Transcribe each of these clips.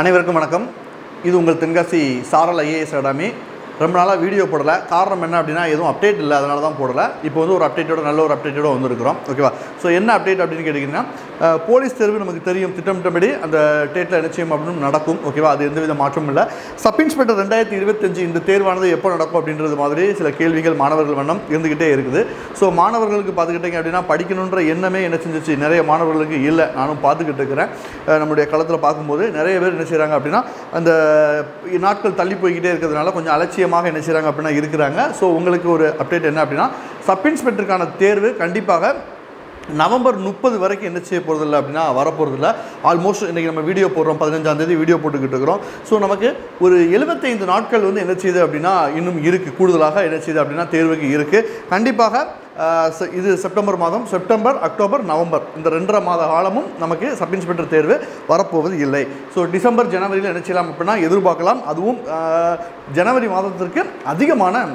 அனைவருக்கும் வணக்கம். இது உங்கள் தென்காசி சாரல் ஐஏஎஸ் அகாடமி. ரொம்ப நாளாக வீடியோ போடலை. காரணம் என்ன அப்படின்னா எதுவும் அப்டேட் இல்லை. அதனால தான் போடலை. இப்போ வந்து ஒரு அப்டேட்டோட நல்ல ஒரு அப்டேட்டோட வந்துருக்கிறோம். ஓகேவா ஸோ என்ன அப்டேட் அப்படின்னு கேட்டிங்கன்னா போலீஸ் தேர்வு நமக்கு தெரியும். திட்டமிட்டபடி அந்த டேட்டில் நிச்சயம் அப்படின்னு நடக்கும். ஓகேவா அது எந்த வித மாற்றமும் இல்லை. சப் இன்ஸ்பெக்டர் ரெண்டாயிரத்தி இருபத்தஞ்சு இந்த தேர்வானது எப்போ நடக்கும் அப்படின்றது மாதிரி சில கேள்விகள் மாணவர்கள் வண்ணம் இருந்துக்கிட்டே இருக்குது. ஸோ மாணவர்களுக்கு பார்த்துக்கிட்டிங்க அப்படின்னா படிக்கணுன்ற எண்ணமே என்ன செஞ்சிச்சு? நிறைய மாணவர்களுக்கு இல்லை. நானும் பார்த்துக்கிட்டு இருக்கிறேன். நம்முடைய களத்தில் பார்க்கும்போது நிறைய பேர் என்ன செய்கிறாங்க அப்படின்னா அந்த நாட்கள் தள்ளி போய்கிட்டே இருக்கிறதுனால கொஞ்சம் அலட்சியம் அலட்சியமாக என்ன செய்கிறாங்க அப்படின்னா இருக்கிறாங்க. ஸோ உங்களுக்கு ஒரு அப்டேட் என்ன அப்படின்னா சப் இன்ஸ்பெக்டருக்கான தேர்வு கண்டிப்பாக நவம்பர் முப்பது வரைக்கும் என்ன செய்ய போகிறதில்ல அப்படின்னா வரப்போகிறதில்ல ஆல்மோஸ்ட் இன்றைக்கி நம்ம வீடியோ போடுறோம் பதினஞ்சாந்தேதி வீடியோ போட்டுக்கிட்டு இருக்கிறோம். ஸோ நமக்கு ஒரு எழுபத்தைந்து நாட்கள் வந்து என்ன செய்யுது அப்படின்னா இன்னும் இருக்குது கூடுதலாக என்ன செய்யுது அப்படின்னா தேர்வுக்கு இருக்குது கண்டிப்பாக இது செப்டம்பர் மாதம். September October November. இந்த ரெண்டரை மாத காலமும் நமக்கு சப் இன்ஸ்பெக்டர் தேர்வு வரப்போவது இல்லை. ஸோ டிசம்பர் ஜனவரியில் என்ன செய்யலாம் அப்படின்னா எதிர்பார்க்கலாம். அதுவும் ஜனவரி மாதத்திற்கு அதிகமான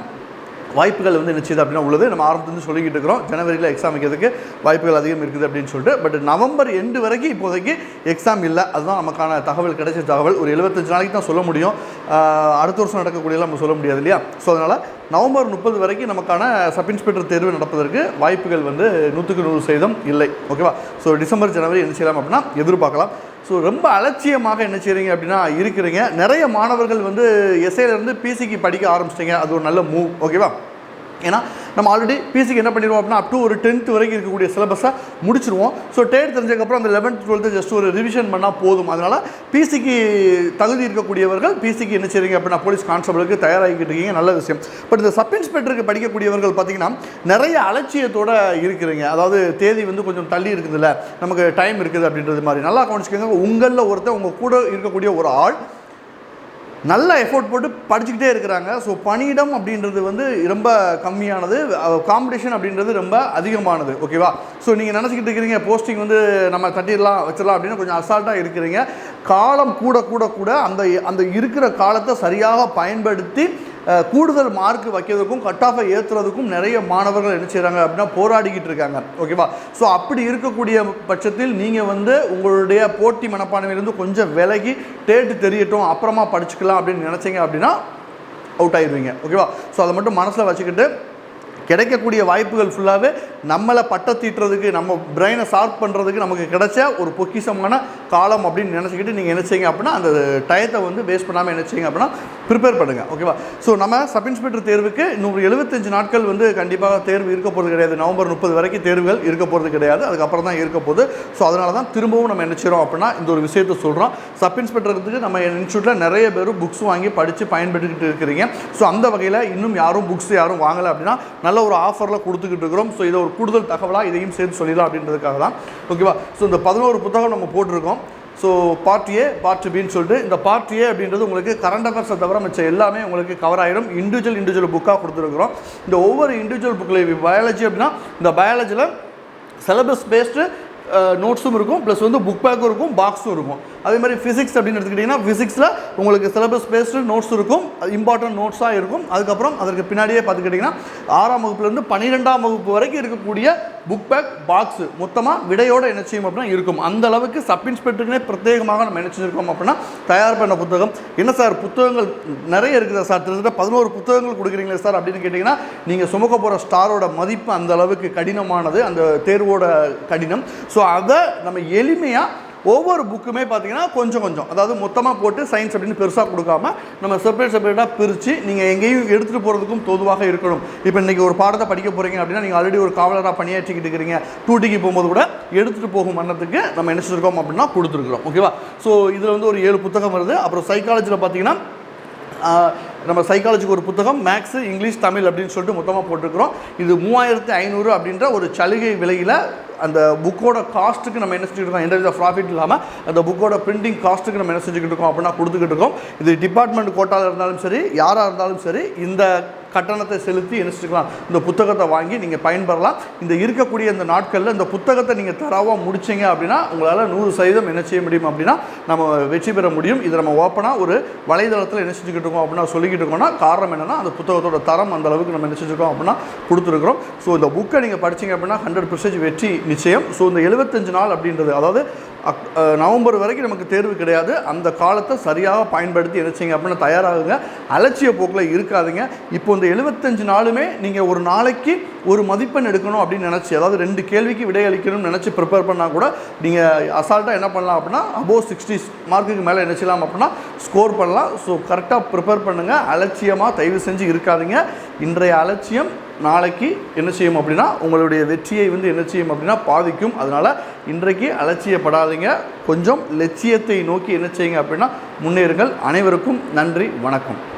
வாய்ப்புகள் வந்து என்ன செய்யுது அப்படின்னா உள்ளது. நம்ம ஆரம்பத்துலேருந்து சொல்லிக்கிட்டு இருக்கிறோம். ஜனவரியில் எக்ஸாம் வைக்கிறதுக்கு வாய்ப்புகள் அதிகம் இருக்குது அப்படின்னு சொல்லிட்டு. பட் நவம்பர் எண்டு வரைக்கும் இப்போதைக்கு எக்ஸாம் இல்லை. அதுதான் நமக்கான தகவல் கிடைச்ச தகவல். ஒரு எழுபத்தஞ்சு நாளைக்கு தான் சொல்ல முடியும். அடுத்த வருஷம் நடக்கக்கூடியலாம் நம்ம சொல்ல முடியாது இல்லையா? ஸோ அதனால் நவம்பர் முப்பது வரைக்கும் நமக்கான சப் இன்ஸ்பெக்டர் தேர்வு நடப்பதற்கு வாய்ப்புகள் வந்து நூற்றுக்கு நூறு சதவீதம் இல்லை. ஓகேவா ஸோ டிசம்பர் ஜனவரி என்ன செய்யலாம் அப்படின்னா எதிர்பார்க்கலாம். ஸோ ரொம்ப அலட்சியமாக என்ன செய்கிறீங்க அப்படின்னா இருக்கிறீங்க. நிறைய மாணவர்கள் வந்து எஸ்ஐலேருந்து பிசிக்கு படிக்க ஆரம்பிச்சிட்டிங்க. அது ஒரு நல்ல மூவ் ஓகேவா ஏன்னா நம்ம ஆல்ரெடி பிசிக்கு என்ன பண்ணிடுவோம் அப்படின்னா அப் டு ஒரு டென்த் வரைக்கும் இருக்கக்கூடிய சிலபஸை முடிச்சிருவோம். ஸோ டேட் தெரிஞ்சதுக்கப்புறம் அந்த லெவன்த் டுவெல்த்து ஜஸ்ட் ஒரு ரிவிஷன் பண்ணால் போதும். அதனால் பிசிக்கு தகுதி இருக்கக்கூடியவர்கள் பிசிக்கு என்ன செய்றீங்க அப்படின்னா போலீஸ் கான்ஸ்டபிளுக்கு தயாராகிக்கிட்டு இருக்கீங்க. நல்ல விஷயம். பட் இந்த சப் இன்ஸ்பெக்டருக்கு படிக்கக்கூடியவர்கள் பார்த்தீங்கன்னா நிறைய அலட்சியத்தோடு இருக்கிறீங்க. அதாவது தேதி வந்து கொஞ்சம் தள்ளி இருக்குதுல்ல. நமக்கு டைம் இருக்குது அப்படின்றது மாதிரி. நல்லா கவனிச்சுக்கோங்க. உங்களில் ஒருத்தர் உங்கள் கூட இருக்கக்கூடிய ஒரு ஆள் நல்ல எஃபோர்ட் போட்டு படிச்சுக்கிட்டே இருக்கிறாங்க. ஸோ பணியிடம் அப்படின்றது வந்து ரொம்ப கம்மியானது. காம்படிஷன் அப்படின்றது ரொம்ப அதிகமானது. ஓகேவா ஸோ நீங்கள் நினச்சிக்கிட்டு இருக்கிறீங்க போஸ்டிங் வந்து நம்ம தட்டிடலாம் வச்சிடலாம் அப்படின்னு கொஞ்சம் அசால்ட்டாக இருக்கிறீங்க. காலம் கூட கூட கூட அந்த அந்த இருக்கிற காலத்தை சரியாக பயன்படுத்தி கூடுதல் மார்க் வைக்கிறதுக்கும் கட் ஆஃபை ஏற்றுறதுக்கும் நிறைய மாணவர்கள் என்ன செய்கிறாங்க அப்படின்னா போராடிக்கிட்டு இருக்காங்க. ஓகேவா ஸோ அப்படி இருக்கக்கூடிய பட்சத்தில் நீங்கள் வந்து உங்களுடைய போட்டி மனப்பான்மையிலேருந்து கொஞ்சம் விலகி டேட்டு தெரியட்டும் அப்புறமா படிச்சுக்கலாம் அப்படின்னு நினச்சிங்க அப்படின்னா அவுட் ஆயிடுவீங்க. ஓகேவா ஸோ அதை மட்டும் மனசில் வச்சுக்கிட்டு கிடைக்கக்கூடிய வாய்ப்புகள் ஃபுல்லாகவே நம்மளை பட்ட தீட்டுறதுக்கு நம்ம பிரெயினை ஷார்ப் பண்ணுறதுக்கு நமக்கு கிடைச்ச ஒரு பொக்கிஷமான காலம் அப்படின்னு நினச்சிக்கிட்டு நீங்கள் என்ன செய்யுங்க அப்படின்னா அந்த டயத்தை வந்து வேஸ்ட் பண்ணாமல் என்ன செய்யுங்க அப்படின்னா ப்ரிப்பேர் பண்ணுங்கள் ஓகேவா ஸோ நம்ம சப் இன்ஸ்பெக்டர் தேர்வுக்கு நூறு எழுபத்தஞ்சு நாட்கள் வந்து கண்டிப்பாக தேர்வு இருக்க போகிறது கிடையாது. நவம்பர் முப்பது வரைக்கும் தேர்வுகள் இருக்க போகிறது கிடையாது. அதுக்கப்புறம் தான் இருக்க போகுது. ஸோ அதனால தான் திரும்பவும் நம்ம என்ன செய்கிறோம் அப்படின்னா இந்த ஒரு விஷயத்தை சொல்கிறோம் சப் இன்ஸ்பெக்டருக்கு நம்ம இன்ஸ்டியூட்டில் நிறைய பேர் புக்ஸ் வாங்கி படித்து பயன்படுத்திக்கிட்டு இருக்கிறீங்க. ஸோ அந்த வகையில் இன்னும் யாரும் புக்ஸ் யாரும் வாங்கலை அப்படின்னா நல்ல ஒரு ஆஃபரில் கொடுத்துக்கிட்டு இருக்கிறோம். ஸோ இதை ஒரு கூடுதல் தகவலாக இதையும் சேர்த்து சொல்லிடலாம் அப்படின்றதுக்காக தான் ஓகேவா ஸோ இந்த பதினோரு புத்தகம் நம்ம போட்டிருக்கோம். ஸோ பார்ட் ஏ பார்ட் பின்னு சொல்லிட்டு இந்த பார்ட் ஏ அப்படின்றது உங்களுக்கு கரண்ட் அஃபேர்ஸை தவிர மிச்சம் எல்லாமே உங்களுக்கு கவர் ஆயிடும் இண்டிவிஜுவல் இண்டிவிஜுவல் புக்காக கொடுத்துருக்குறோம். இந்த ஒவ்வொரு இண்டிவிஜுவல் புக்கில் பயாலஜி அப்படின்னா இந்த பயாலஜியில் சிலபஸ் பேஸ்டு நோட்ஸும் இருக்கும் ப்ளஸ் வந்து புக் பேக்கும் இருக்கும் பாக்ஸும் இருக்கும். அதே மாதிரி ஃபிசிக்ஸ் அப்படின்னு எடுத்துக்கிட்டிங்கன்னா ஃபிசிக்ஸில் உங்களுக்கு சிலபஸ் பேஸ்டு நோட்ஸ் இருக்கும் இம்பார்ட்டன்ட் நோட்ஸாக இருக்கும். அதுக்கப்புறம் அதற்கு பின்னாடியே பார்த்துக்கிட்டிங்கன்னா ஆறாம் வகுப்புலேருந்து பன்னிரெண்டாம் வகுப்பு வரைக்கும் இருக்கக்கூடிய புக் பேக் பாக்ஸு மொத்தமாக விடையோட என்ன செய்யும் அப்படின்னா இருக்கும். அந்த அளவுக்கு சப் இன்ஸ்பெக்டருக்குனே பிரத்யேகமாக நம்ம என்ன அப்படின்னா தயார் பண்ண புத்தகம். என்ன சார் புத்தகங்கள் நிறைய இருக்குது சார்? கிட்டத்தட்ட பதினோரு புத்தகங்கள் கொடுக்குறீங்களே சார் அப்படின்னு கேட்டிங்கன்னா நீங்கள் சுமக்க போகிற ஸ்டாரோட மதிப்பு அந்த அளவுக்கு கடினமானது அந்த தேர்வோட கடினம். ஸோ ஸோ அதை நம்ம எளிமையாக ஒவ்வொரு புக்குமே பார்த்தீங்கன்னா கொஞ்சம் கொஞ்சம். அதாவது மொத்தமாக போட்டு சயின்ஸ் அப்படின்னு பெருசாக கொடுக்காம நம்ம செப்பரேட் செப்பரேட்டாக பிரித்து நீங்கள் எங்கேயும் எடுத்துகிட்டு போகிறதுக்கும் தொதுவாக இருக்கணும். இப்போ இன்றைக்கி ஒரு பாடத்தை படிக்க போகிறீங்க அப்படின்னா நீங்கள் ஆல்ரெடி ஒரு காவலராக பணியாற்றிக்கிட்டு இருக்கிறீங்க. டூட்டிக்கு போகும்போது கூட எடுத்துகிட்டு போகும் வண்ணத்துக்கு நம்ம என்ன செஞ்சுருக்கோம் அப்படின்னா கொடுத்துருக்குறோம். ஓகேவா ஸோ இதில் வந்து ஒரு ஏழு புத்தகம் வருது. அப்புறம் சைக்காலஜியில் பார்த்தீங்கன்னா நம்ம சைக்காலஜிக்கு ஒரு புத்தகம் மேக்ஸு இங்கிலீஷ் தமிழ் அப்படின்னு சொல்லிட்டு மொத்தமாக போட்டிருக்கிறோம். இது மூவாயிரத்து ஐநூறு அப்படின்ற ஒரு சலுகை விலையில் அந்த புக்கோட காஸ்ட்டுக்கு நம்ம என்ன செஞ்சுட்டு இருக்கோம் எந்த வித ப்ராஃபிட் இல்லாமல் அந்த புக்கோட பிரிண்டிங் காஸ்ட்டுக்கு நம்ம என்ன செஞ்சுக்கிட்டு இருக்கோம் அப்படின்னா கொடுத்துக்கிட்டு இருக்கோம் இது டிபார்ட்மெண்ட் கோட்டாவில் இருந்தாலும் சரி யாராக இருந்தாலும் சரி இந்த கட்டணத்தை செலுத்தி என்ன இந்த புத்தகத்தை வாங்கி நீங்கள் பயன்பெறலாம். இந்த இருக்கக்கூடிய இந்த நாட்களில் இந்த புத்தகத்தை நீங்கள் தரவாக முடிச்சீங்க அப்படின்னா உங்களால் நூறு சதவீதம் என்ன செய்ய முடியும் அப்படின்னா நம்ம வெற்றி பெற முடியும். இதை நம்ம ஓப்பனாக ஒரு வலைதளத்தில் என்ன செஞ்சுக்கிட்டு இருக்கோம் அப்படின்னா சொல்லிக்கிட்டு இருக்கோம்னா காரணம் என்னென்னா அந்த புத்தகத்தோட தரம் அந்த அளவுக்கு நம்ம என்ன செஞ்சுருக்கோம் அப்படின்னா கொடுத்துருக்குறோம். ஸோ இந்த புக்கை நீங்கள் படிச்சீங்க அப்படின்னா ஹண்ட்ரட் வெற்றி நிச்சயம். ஸோ இந்த எழுபத்தஞ்சு நாள் அப்படின்றது அதாவது அக் நவம்பர் வரைக்கும் நமக்கு தேர்வு கிடையாது. அந்த காலத்தை சரியாக பயன்படுத்தி நினைச்சிங்க அப்படின்னு அப்படின்னா தயாராகுங்க. அலட்சிய போக்கில் இருக்காதுங்க. இப்போ இந்த எழுபத்தஞ்சு நாளுமே நீங்கள் ஒரு நாளைக்கு ஒரு மதிப்பெண் எடுக்கணும் அப்படின்னு நினச்சி அதாவது ரெண்டு கேள்விக்கு விடை அளிக்கணும்னு நினச்சி ப்ரிப்பேர் பண்ணால் கூட நீங்கள் அசால்ட்டாக என்ன பண்ணலாம் அப்படின்னா அபோவ் சிக்ஸ்டி மார்க்குக்கு மேலே என்ன அப்படின்னா ஸ்கோர் பண்ணலாம். ஸோ கரெக்டாக ப்ரிப்பேர் பண்ணுங்கள் அலட்சியமாக தயவு செஞ்சு இருக்காதீங்க. இன்றைய அலட்சியம் நாளைக்கு என்ன செய்யும் அப்படின்னா உங்களுடைய வெற்றியை வந்து என்ன செய்யும் அப்படின்னா பாதிக்கும். அதனால் இன்றைக்கு அலட்சியப்படாதீங்க. கொஞ்சம் லட்சியத்தை நோக்கி என்ன செய்யுங்க அப்படின்னா முன்னேறுங்கள். அனைவருக்கும் நன்றி வணக்கம்.